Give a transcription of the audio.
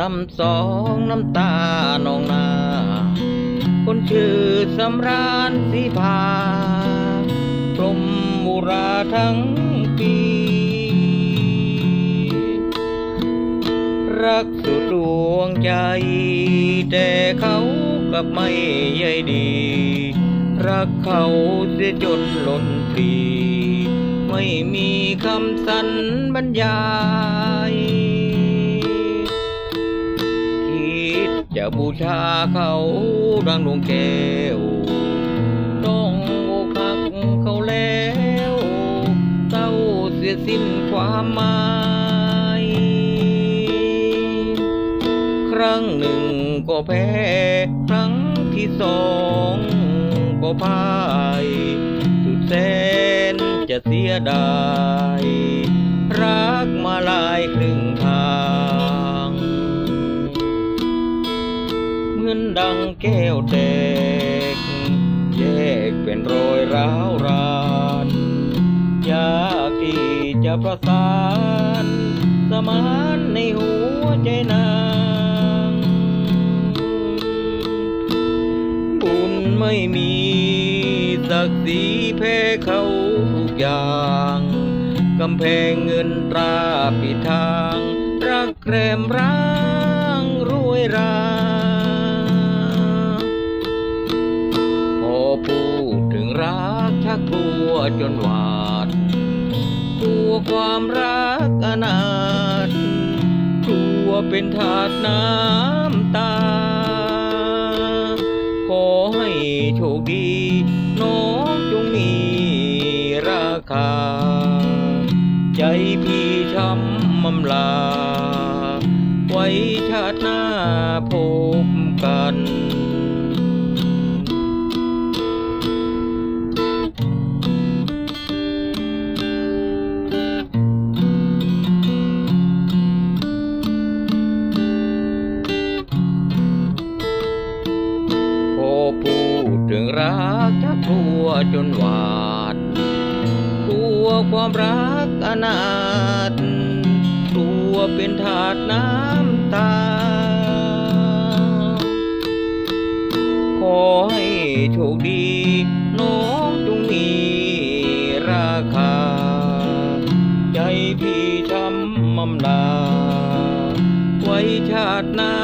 ซ้ำสองน้ำตานองนาคนชื่อสำราญสีพาพรมมุราทั้งปี รักสุดดวงใจ แต่เขากลับไม่ใยดี รักเขาเสียจนล้นปรีไม่มีคำสันบรรยาย ดจะบูชาเขาดังดวงแก้วต้องอกหักเขาแล้วเศร้าเสียสิ้นความหมาย ครั้งหนึ่งก็แพ้ ครั้งที่สองก็พ่าย สุดแสนจะเสียดาย ดังแก้วแตกแยกเป็นรอยร้าวรานยากที่จะประสาน สมานในหัวใจนาง บุญไม่มีศักดิ์ศรีแพ้เขาทุกอย่างกำแพงเงินตราปิดทาง รักแรมร้าง กชักกลัวจนหวาดกลัวความรักอนาถกลัวเป็นถาดน้ำตา ขอให้โชคดี น้องจงมีราคา ใจพี่ช้ำมำลา ไว้ชาติหน้าพบกัน ดถึงรักชักกลัวจนหวาดกลัวความรักอนาถกลัวเป็นถาดน้ำตา ขอให้โชคดี น้องจงมีราคา ใจพี่ช้ำมำลา ไว้ชาติหน้า